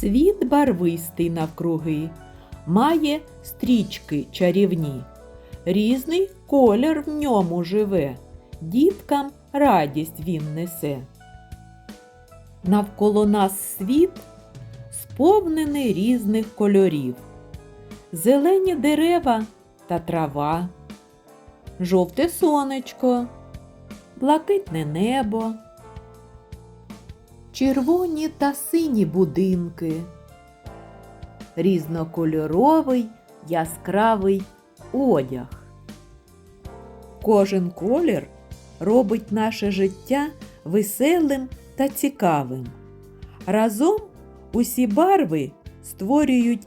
Світ барвистий навкруги, має стрічки чарівні. Різний колір в ньому живе, діткам радість він несе. Навколо нас світ сповнений різних кольорів. Зелені дерева та трава, жовте сонечко, блакитне небо, червоні та сині будинки, різнокольоровий яскравий одяг. Кожен колір робить наше життя веселим та цікавим. Разом усі барви створюють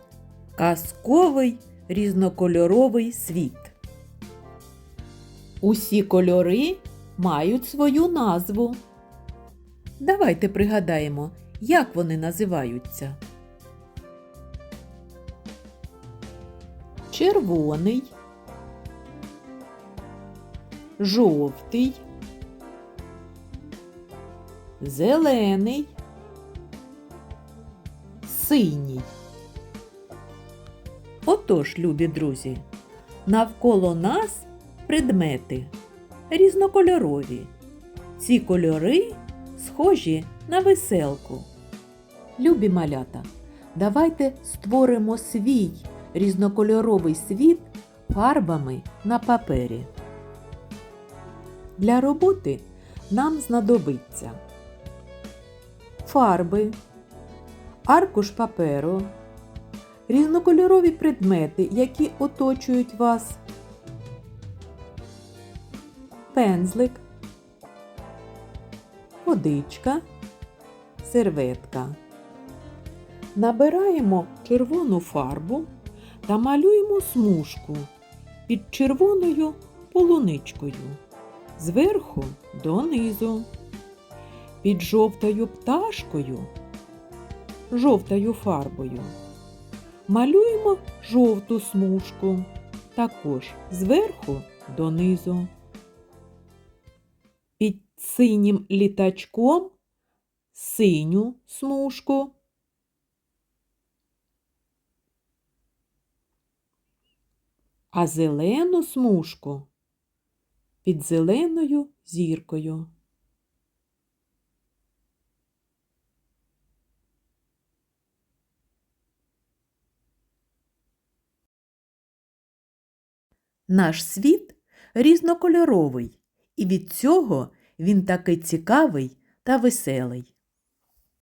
казковий різнокольоровий світ. Усі кольори мають свою назву. Давайте пригадаємо, як вони називаються. Червоний, жовтий, зелений, синій. Отож, любі друзі, навколо нас предмети різнокольорові. Ці кольори схожі на веселку. Любі малята, давайте створимо свій різнокольоровий світ фарбами на папері. Для роботи нам знадобиться фарби, аркуш паперу, різнокольорові предмети, які оточують вас, пензлик, водичка, серветка. Набираємо червону фарбу та малюємо смужку під червоною полуничкою зверху донизу. Під жовтою пташкою, жовтою фарбою. Малюємо жовту смужку, також зверху донизу. Під синім літачком синю смужку. А зелену смужку під зеленою зіркою. Наш світ різнокольоровий, і від цього він такий цікавий та веселий.